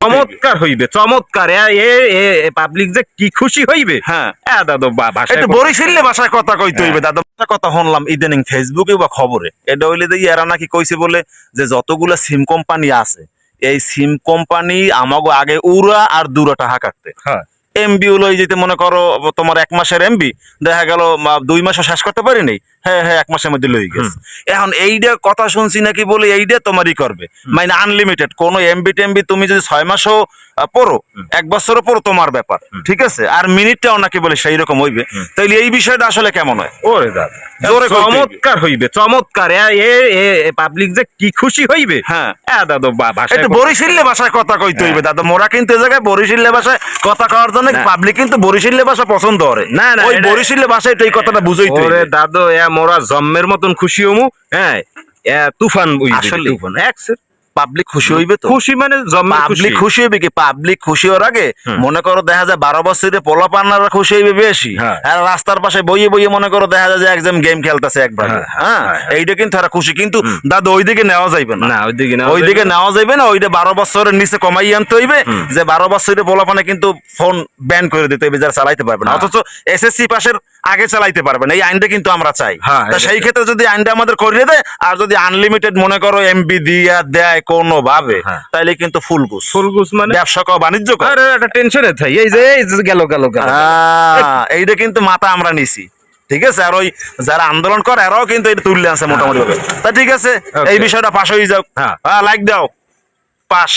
চমৎকার হইবে চমৎকার পাবলিক যে কি খুশি হইবে। হ্যাঁ। দাদু বরিশালে ভাষায় কথা কইতে হইবে দাদা কথা শুনলাম ইদানিং ফেসবুকে বা খবরে। এটা হইলে এরা নাকি কইছে বলে যে যতগুলা সিম কোম্পানি আছে এই সিম কোম্পানি আমাগো আগে উড়া আর দূরা টাকা কাটতে। হ্যাঁ। এমবি লই যেতে মনে করো তোমার এক মাসের এমবি দেখা গেল দুই মাসও শেষ করতে পারিনি হ্যাঁ হ্যাঁ এক মাসের মধ্যে লই গেছে। এখন এইটা কথা শুনছি নাকি বলে এইটা তোমারই করবে। মানে আনলিমিটেড কোন এমবি টেমবি তুমি যদি ছয় মাসও পড়ো এক বছরও পড়ো তোমার ব্যাপার ঠিক আছে? আর মিনিটটাও নাকি বলে সেই রকম হইবে তাইলে এই বিষয়টা আসলে কেমন হয়? ওরে দাদা। চমৎকার হইবে চমৎকার। পাবলিক যে কি খুশি হইবে। হ্যাঁ। দাদু একটু বরিশালে ভাষায় কথা কইতে হইবে দাদা। মোরা কিন্তু এই জায়গায় বরিশালে ভাষায় কথা কওয়ার জন্য পাবলিক কিন্তু বরিশালে ভাষা পছন্দ করে। না, না, ওই এটা- বরিশালে ভাষায় এই কথাটা বুঝাইতে ওরে দাদু মোরা জম্মের মতন খুশি হমু হ্যাঁ তুফান বুঝলি আসলে? তুফান একসের পাবলিক খুশি হইবে তো? খুশি মানে পাবলিক খুশি। হইবে কি? পাবলিক খুশি হওয়ার আগে মনে করো দেখা যায় বারো পান্নারা খুশি হইবে বেশি। হ্যাঁ। আর রাস্তার পাশে বইয়ে বইয়ে মনে করো দেখা যায় যে একজন গেম খেলতেছে একবার হ্যাঁ, হ্যাঁ হ্যাঁ, এইটা কিন্তু তারা খুশি। কিন্তু দাদা ওইদিকে নেওয়া যাইবে না। ওইদিকে না ওইদিকে নেওয়া যাইবে না। ওইটা বারো বছরের নিচে কমাই আনতে হইবে যে বারো বছরের পোলাপানে কিন্তু ফোন ব্যান করে দিতে হইবে যারা চালাইতে পারবে না। অথচ এসএসসি পাশের আগে চালাইতে পারবে না। এই আইনটা কিন্তু আমরা চাই। হ্যাঁ, সেই ক্ষেত্রে যদি আইনটা আমাদের করিয়ে দেয় আর যদি আনলিমিটেড মনে করো এমবি দিয়া দেয় কোনো ভাবে হ্যাঁ। তাইলে কিন্তু ফুলগুস ফুলগুস মানে? ব্যবসা কর বাণিজ্য কর। একটা টেনশনে থাই। এই যে এই গেল গেল এইটা কিন্তু মাথা আমরা নিছি। ঠিক আছে? আর ওই যারা আন্দোলন করে এরাও কিন্তু এটা তুললে আছে মোটামুটি ভাবে তা ঠিক আছে? এই বিষয়টা পাশ হয়ে যাও। হ্যাঁ। হ্যাঁ লাইক দাও। পাস